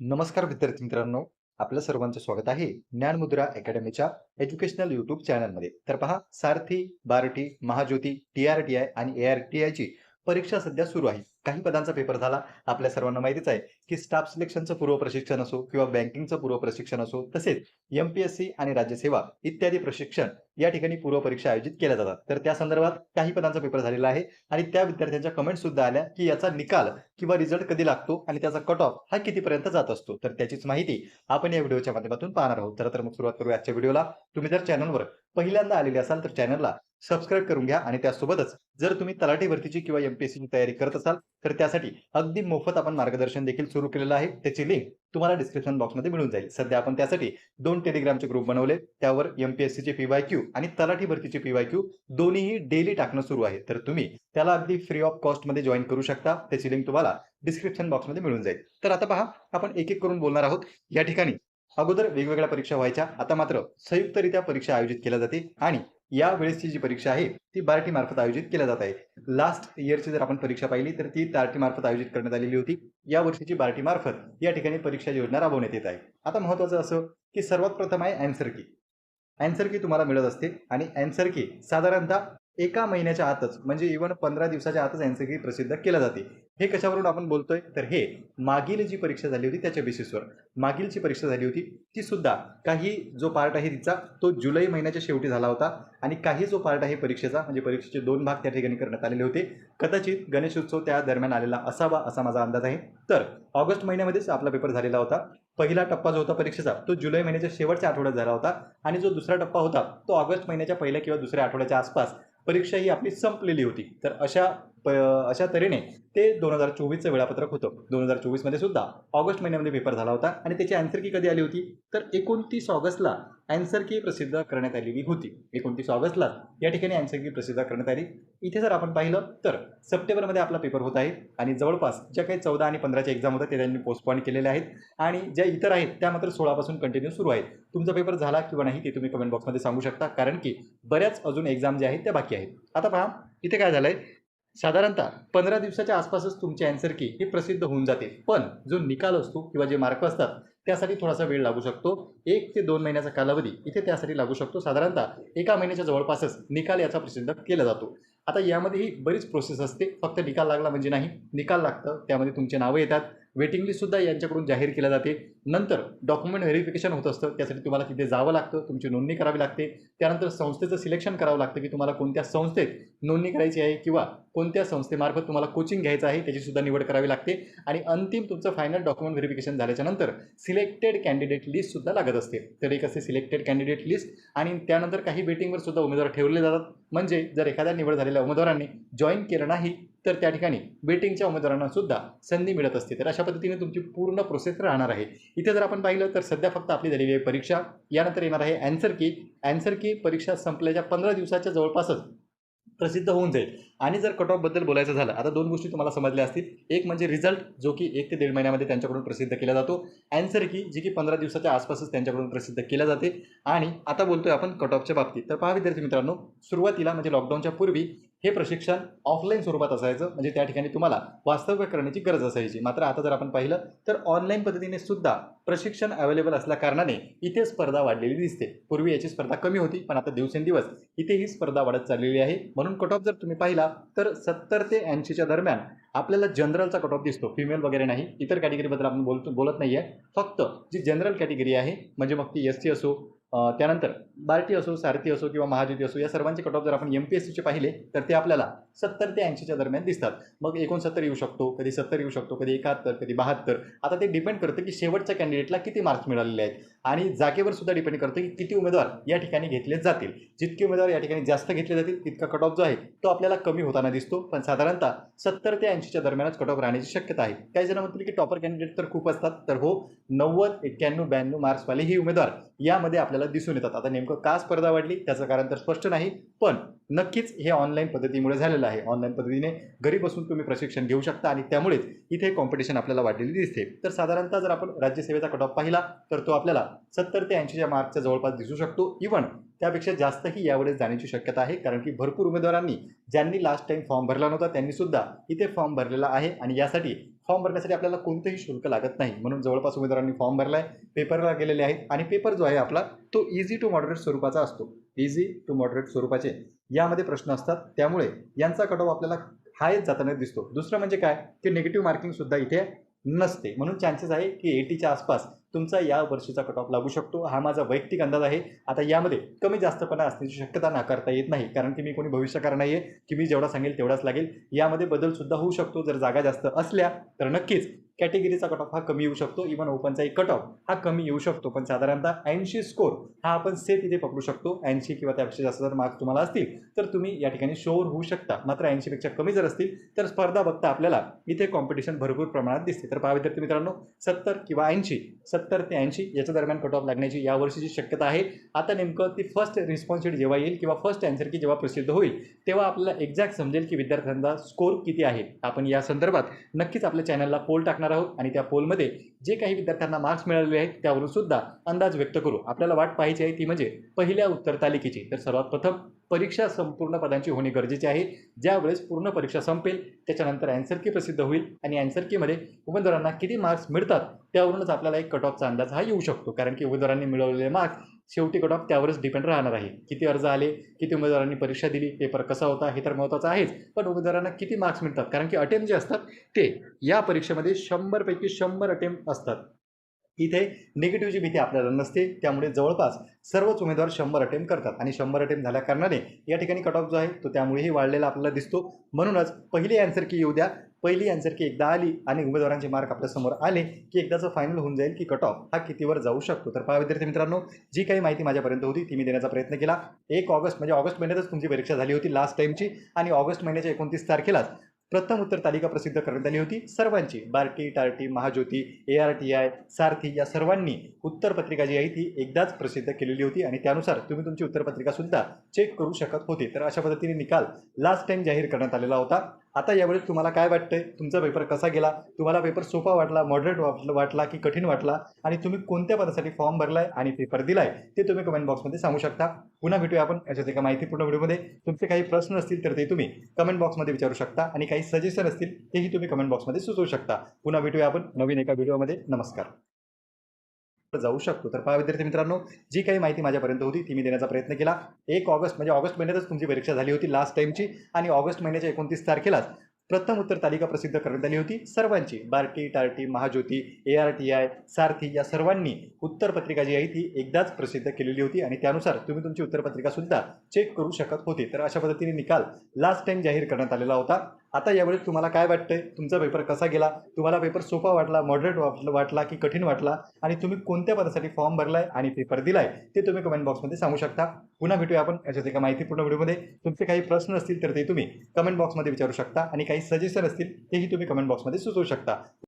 नमस्कार विद्यार्थी मित्रांनो आपलं सर्वांचं स्वागत आहे ज्ञानमुद्रा अकॅडमीच्या एज्युकेशनल युट्यूब चॅनलमध्ये. तर पहा Sarthi Barti Mahajyoti T R T I आणि ए आर टी आयची परीक्षा सध्या सुरू आहे. काही पदांचा पेपर झाला. आपल्या सर्वांना माहितीच आहे की स्टाफ सिलेक्शनचं पूर्व प्रशिक्षण असो किंवा बँकिंगचं पूर्व प्रशिक्षण असो तसेच एमपीएससी आणि राज्यसेवा इत्यादी प्रशिक्षण या ठिकाणी पूर्व परीक्षा आयोजित केल्या जातात. तर त्या संदर्भात काही पदांचा पेपर झालेला आहे आणि त्या विद्यार्थ्यांच्या कमेंट सुद्धा आल्या की याचा निकाल किंवा रिझल्ट कधी लागतो आणि त्याचा कट ऑफ हा कितीपर्यंत जात असतो. तर त्याचीच माहिती आपण या व्हिडिओच्या माध्यमातून पाहणार आहोत. तर मग सुरुवात करू आजच्या व्हिडिओला. तुम्ही जर चॅनलवर पहिल्यांदा आलेले असाल तर चॅनलला सबस्क्राईब करून घ्या आणि त्यासोबतच जर तुम्ही तलाठी भरतीची किंवा एमपीएससीची तयारी करत असाल तर त्यासाठी अगदी मोफत आपण मार्गदर्शन देखील सुरू केलेलं आहे. त्याची लिंक तुम्हाला डिस्क्रिप्शन बॉक्समध्ये मिळून जाईल. सध्या आपण त्यासाठी दोन टेलिग्रामचे ग्रुप बनवले. त्यावर एमपीएससीचे पीवाय क्यू आणि तलाठी भरतीचे पीवाय क्यू दोन्हीही डेली टाकणं सुरू आहे. तर तुम्ही त्याला अगदी फ्री ऑफ कॉस्टमध्ये जॉईन करू शकता. त्याची लिंक तुम्हाला डिस्क्रिप्शन बॉक्समध्ये मिळून जाईल. तर आता पहा आपण एक एक करून बोलणार आहोत. या ठिकाणी अगोदर वेगवेगळ्या परीक्षा व्हायच्या. आता मात्र संयुक्तरित्या परीक्षा आयोजित केल्या जाते आणि या वेळेसची जी परीक्षा आहे ती बार्टी मार्फत आयोजित केल्या जात आहे लास्ट इयरची जर आपण परीक्षा पाहिली तर ती बार्टी मार्फत आयोजित करण्यात आलेली होती. या वर्षीची बार्टी मार्फत या ठिकाणी परीक्षा योजना राबवण्यात येत आहे. आता महत्वाचं असं की सर्वात प्रथम आहे अँसर की अँसर की तुम्हाला मिळत असते आणि अँसर की साधारणतः एका महिन्याच्या आतच म्हणजे इव्हन पंधरा दिवसाच्या आतच अँसर की प्रसिद्ध केल्या जाते. हे कशावरून आपण बोलतोय? तर हे मागील जी परीक्षा झाली होती त्याच्या बेसिसवर मागीलची परीक्षा झाली होती ती सुद्धा काही जो पार्ट आहे तिचा तो जुलै महिन्याच्या शेवटी झाला होता आणि काही जो पार्ट आहे परीक्षेचा म्हणजे परीक्षेचे दोन भाग त्या ठिकाणी करण्यात आलेले होते. कदाचित गणेशोत्सव त्या दरम्यान आलेला असावा असा माझा अंदाज आहे. तर ऑगस्ट महिन्यामध्येच आपला पेपर झालेला होता. पहिला टप्पा जो होता परीक्षेचा तो जुलै महिन्याच्या शेवटच्या आठवड्यात झाला होता आणि जो दुसरा टप्पा होता तो ऑगस्ट महिन्याच्या पहिल्या किंवा दुसऱ्या आठवड्याच्या आसपास परीक्षा ही आपली संपलेली होती. तर अशा प अशा तऱ्हेने ते दोन हजार चोवीसचं वेळापत्रक होतं. दोन हजार चोवीसमध्ये सुद्धा ऑगस्ट महिन्यामध्ये पेपर झाला होता आणि त्याची अँसर की कधी आली होती? तर एकोणतीस ऑगस्टला अँसर की प्रसिद्ध करण्यात आलेली होती. एकोणतीस ऑगस्टला या ठिकाणी अँसर की प्रसिद्ध करण्यात आली. इथे जर आपण पाहिलं तर सप्टेंबरमध्ये आपला पेपर होत आहे आणि जवळपास ज्या काही चौदा आणि पंधराच्या एक्झाम होत्या ते त्यांनी पोस्टपॉन केलेल्या आहेत. आणि ज्या इतर आहेत त्या मात्र सोळापासून कंटिन्यू सुरू आहेत. तुमचा पेपर झाला किंवा नाही ते तुम्ही कमेंट बॉक्समध्ये सांगू शकता. कारण की बऱ्याच अजून एक्झाम ज्या आहेत त्या बाकी आहेत. आता पहा इथे काय झालं आहे साधारणतः पंधरा दिवसाच्या आसपासच तुमची अँसर की ही प्रसिद्ध होऊन जाते पण जो निकाल असतो किंवा जे मार्क असतात त्यासाठी थोडासा वेळ लागू शकतो. एक ते दोन महिन्याचा कालावधी इथे त्यासाठी लागू शकतो. साधारणतः एका महिन्याच्या जवळपासच निकाल याचा प्रसिद्ध केला जातो. आता यामध्येही बरीच प्रोसेस असते. फक्त निकाल लागला म्हणजे नाही. निकाल लागतं त्यामध्ये तुमचे नावं येतात. वेटिंग लिस्टसुद्धा यांच्याकडून जाहीर केल्या जाते. नंतर डॉक्युमेंट व्हेरिफिकेशन होत असतं. त्यासाठी तुम्हाला तिथे जावं लागतं. तुमची नोंदणी करावी लागते. त्यानंतर संस्थेचं सिलेक्शन करावं लागतं की तुम्हाला कोणत्या संस्थेत नोंदणी करायची आहे किंवा कोणत्या संस्थेमार्फत तुम्हाला कोचिंग घ्यायचं आहे त्याची सुद्धा निवड करावी लागते. आणि अंतिम तुमचं फायनल डॉक्युमेंट व्हेरिफिकेशन झाल्याच्यानंतर सिलेक्टेड कॅन्डिडेट लिस्टसुद्धा लागत असते. तर एक असे सिलेक्टेड कॅन्डिडेट लिस्ट आणि त्यानंतर काही वेटिंगवर सुद्धा उमेदवार ठेवले जातात. म्हणजे जर एखाद्या निवड झालेल्या उमेदवारांनी जॉईन केलं नाही तर त्या ठिकाणी वेटिंगच्या उमेदवारांना सुद्धा संधी मिळत असते. तर अशा पद्धतीने तुमची पूर्ण प्रोसेस राहणार आहे. इथे जर आपण पाहिलं तर सध्या फक्त आपली झालेली आहे परीक्षा. यानंतर येणार आहे अँसर की अँसर की परीक्षा संपल्याच्या पंधरा दिवसाच्या जवळपासच प्रसिद्ध होऊन जाईल. आणि जर कट ऑफबद्दल बोलायचं झालं आता दोन गोष्टी तुम्हाला समजल्या असतील. एक म्हणजे रिझल्ट जो की एक ते दीड महिन्यामध्ये त्यांच्याकडून प्रसिद्ध केला जातो. अँसर की जी की पंधरा दिवसाच्या आसपासच त्यांच्याकडून प्रसिद्ध केल्या जाते. आणि आता बोलतोय आपण कट ऑफच्या बाबतीत. तर पहा विद्यार्थी मित्रांनो सुरुवातीला म्हणजे लॉकडाऊनच्या पूर्वी हे प्रशिक्षण ऑफलाईन स्वरूपात असायचं. म्हणजे त्या ठिकाणी तुम्हाला वास्तव्य करण्याची गरज असायची. मात्र आता जर आपण पाहिलं तर ऑनलाईन पद्धतीने सुद्धा प्रशिक्षण अवेलेबल असल्याकारणाने इथे स्पर्धा वाढलेली दिसते. पूर्वी याची स्पर्धा कमी होती पण आता दिवसेंदिवस इथे ही स्पर्धा वाढत चाललेली आहे. म्हणून कट ऑफ जर तुम्ही पाहिला तर सत्तर ते ऐंशीच्या दरम्यान आपल्याला जनरलचा कट ऑफ दिसतो. फिमेल वगैरे नाही. इतर कॅटेगरीबद्दल आपण बोलतो बोलत नाही आहे फक्त जी जनरल कॅटेगरी आहे म्हणजे मग ती एस टी असो त्यानंतर बार्टी असो सारथी असो किंवा महाज्योती असो या सर्वांचे कट ऑफ जर आपण एम पी एस सीचे पाहिले तर ते आपल्याला सत्तर ते ऐंशीच्या दरम्यान दिसतात. मग एकोणसत्तर येऊ शकतो कधी सत्तर येऊ शकतो कधी एकाहत्तर कधी बहात्तर. आता ते डिपेंड करतं की शेवटच्या कॅन्डिडेटला किती मार्क्स मिळालेले आहेत. आणि जागेवर सुद्धा डिपेंड करतं की किती उमेदवार या ठिकाणी घेतले जातील. जितके उमेदवार या ठिकाणी जास्त घेतले जातील तितका कट ऑफ जो आहे तो आपल्याला कमी होताना दिसतो. पण साधारणतः सत्तर ते ऐंशीच्या दरम्यानच कट ऑफ राहण्याची शक्यता आहे. काही जण म्हणतील की टॉपर कॅन्डिडेट तर खूप असतात. तर हो नव्वद एक्क्याण्णव ब्याण्णव मार्क्सवाले ही उमेदवार यामध्ये आपल्याला दिसून येतात. आता नेमकं का स्पर्धा वाढली? त्याचं कारण तर स्पष्ट नाही. पण नक्कीच हे ऑनलाईन पद्धतीमुळे झालेलं आहे. ऑनलाईन पद्धतीने घरी बसून तुम्ही प्रशिक्षण घेऊ शकता आणि त्यामुळेच इथे कॉम्पिटिशन आपल्याला वाढलेली दिसते. तर साधारणतः जर आपण राज्यसेवेचा कट ऑफ पाहिला तर तो आपल्याला सत्तर ते ऐंशीच्या मार्कच्या जवळपास दिसू शकतो. इव्हन त्यापेक्षा जास्तही यावेळेस जाण्याची शक्यता आहे कारण की भरपूर उमेदवारांनी ज्यांनी लास्ट टाइम फॉर्म भरला नव्हता त्यांनी सुद्धा इथे फॉर्म भरलेला आहे आणि यासाठी फॉर्म भरण्यासाठी आपल्याला कोणतंही शुल्क लागत नाही. म्हणून जवळपास उमेदवारांनी फॉर्म भरला आहे पेपरला गेलेले आहेत आणि पेपर जो आहे आपला तो इझी टू मॉडरेट स्वरूपाचा असतो. इझी टू मॉडरेट स्वरूपाचे यामध्ये प्रश्न असतात. त्यामुळे यांचा कट ऑफ आपल्याला हायच जाताना दिसतो. दुसरं म्हणजे काय? की निगेटिव्ह मार्किंग सुद्धा इथे नसते. म्हणून चान्सेस आहे की एटीच्या आसपास तुमचा या वर्षीचा कट ऑफ लागू शकतो. हा माझा वैयक्तिक अंदाज आहे. आता यामध्ये कमी जास्तपणा असण्याची शक्यता नाकारता येत नाही. कारण की मी कोणी भविष्यकार नाही आहे की मी जेवढा सांगेल तेवढाच लागेल. यामध्ये बदल सुद्धा होऊ शकतो. जर जागा जास्त असल्या तर नक्कीच कॅटेगरीचा कट ऑफ हा कमी येऊ शकतो. इव्हन ओपनचाही कट ऑफ हा कमी येऊ शकतो. पण साधारणतः ऐंशी स्कोर हा आपण सेफ इथे पकडू शकतो. ऐंशी किंवा त्यापेक्षा जास्त जर मार्क्स तुम्हाला असतील तर तुम्ही या ठिकाणी शोर होऊ शकता. मात्र ऐंशीपेक्षा कमी जर असतील तर स्पर्धा बघता आपल्याला इथे कॉम्पिटिशन भरपूर प्रमाणात दिसते. तर पहा विद्यार्थी मित्रांनो सत्तर किंवा ऐंशी सत्तर ते ऐंशी याच्या दरम्यान कट ऑफ लागण्याची यावर्षीची शक्यता आहे. आता नेमकं ती फर्स्ट रिस्पॉन्सिबिलिटी जेव्हा येईल किंवा फर्स्ट अँसर की जेव्हा प्रसिद्ध होईल तेव्हा आपल्याला एक्झॅक्ट समजेल की विद्यार्थ्यांचा स्कोर किती आहे. आपण या संदर्भात नक्कीच आपल्या चॅनलला पोल टाकणार आहोत आणि त्या पोलमध्ये जे काही विद्यार्थ्यांना मार्क्स मिळालेले आहेत त्यावरून सुद्धा अंदाज व्यक्त करू. आपल्याला वाट पाहायची आहे ती म्हणजे पहिल्या उत्तर तालिकेची. तर सर्वात प्रथम परीक्षा संपूर्ण पदांची होणे गरजेचे आहे. ज्यावेळेस पूर्ण परीक्षा संपेल त्याच्यानंतर अँसर की प्रसिद्ध होईल आणि अँसर कीमध्ये उमेदवारांना किती मार्क्स मिळतात त्यावरूनच आपल्याला एक कट ऑफचा अंदाज हा येऊ शकतो. कारण की उमेदवारांनी मिळवलेले मार्क्स शेवटी कट ऑफ त्यावरच डिपेंड राहणार आहे. किती अर्ज आले किती उमेदवारांनी परीक्षा दिली पेपर कसा होता हे तर महत्त्वाचं आहेच. पण उमेदवारांना किती मार्क्स मिळतात? कारण की अटेम्प्ट जे असतात ते या परीक्षेमध्ये शंभरपैकी शंभर अटेम्प्ट असतात. इथे निगेटिव्हची भीती आपल्याला नसते त्यामुळे जवळपास सर्वच उमेदवार शंभर अटेम्प्ट करतात. आणि शंभर अटेम्प्ट झाल्या कारणाने या ठिकाणी कट ऑफ जो आहे तो त्यामुळेही वाढलेला आपल्याला दिसतो. म्हणूनच पहिली अँसर की येऊ द्या. पहिली अँसर की एकदा आली आणि उमेदवारांचे मार्क आपल्यासमोर आले की एकदाचं फायनल होऊन जाईल की कट ऑफ हा कितीवर जाऊ शकतो? तर पहा विद्यार्थी मित्रांनो जी काही माहिती माझ्यापर्यंत होती ती मी देण्याचा प्रयत्न केला. एक ऑगस्ट म्हणजे ऑगस्ट महिन्यातच तुमची परीक्षा झाली होती लास्ट टाईमची आणि ऑगस्ट महिन्याच्या एकोणतीस तारखेलाच प्रथम उत्तर तालिका प्रसिद्ध करण्यात आली होती. सर्वांची Barti Tarti Mahajyoti A R T I Sarthi या सर्वांनी उत्तरपत्रिका जी आहे ती एकदाच प्रसिद्ध केलेली होती आणि त्यानुसार तुम्ही तुमची उत्तरपत्रिका सुद्धा चेक करू शकत होते. तर अशा पद्धतीने निकाल लास्ट टाइम जाहीर करण्यात आलेला होता. आता यावेळेस तुम्हाला काय वाटतंय? तुमचा पेपर कसा गेला? तुम्हाला पेपर सोपा वाटला मॉडरेट वाटला की कठीण वाटला? आणि तुम्ही कोणत्या पदासाठी फॉर्म भरलाय आणि पेपर दिलाय? ते तुम्ही कमेंट बॉक्समध्ये सांगू शकता. पुन्हा भेटूया आपण याच्यात एका माहितीपूर्ण व्हिडिओमध्ये तुमचे काही प्रश्न असतील तर ते तुम्ही कमेंट बॉक्समध्ये विचारू शकता आणि काही सजेशन असतील तेही तुम्ही कमेंट बॉक्समध्ये सुचवू शकता. पुन्हा भेटूया आपण नवीन एका व्हिडिओमध्ये नमस्कार. जाऊ शकतो. तर पहा विद्यार्थी मित्रांनो जी काही माहिती माझ्यापर्यंत होती ती मी देण्याचा प्रयत्न केला. एक ऑगस्ट म्हणजे ऑगस्ट महिन्यातच तुमची परीक्षा झाली होती लास्ट टाईमची आणि ऑगस्ट महिन्याच्या एकोणतीस तारखेलाच प्रथम उत्तर तालिका प्रसिद्ध करण्यात आली होती सर्वांची. Barti Tarti Mahajyoti A R T I Sarthi या सर्वांनी उत्तरपत्रिका जी आहे ती एकदाच प्रसिद्ध केलेली होती आणि त्यानुसार तुम्ही तुमची उत्तरपत्रिका सुद्धा चेक करू शकत होते. तर अशा पद्धतीने निकाल लास्ट टाइम जाहीर करण्यात आलेला होता. आता यावेळेस तुम्हाला काय वाटतंय? तुमचा पेपर कसा गेला? तुम्हाला पेपर सोपा वाटला मॉडरेट वाटला वाटला की कठीण वाटला? आणि तुम्ही कोणत्या पदासाठी फॉर्म भरलाय आणि पेपर दिलाय? ते तुम्ही कमेंट बॉक्समध्ये सांगू शकता. पुन्हा भेटूया आपण याच्यात एका माहितीपूर्ण व्हिडिओमध्ये. तुमचे काही प्रश्न असतील तर ते तुम्ही कमेंट बॉक्समध्ये विचारू शकता आणि काही सजेशन असतील तेही तुम्ही कमेंट बॉक्समध्ये सुचवू शकता.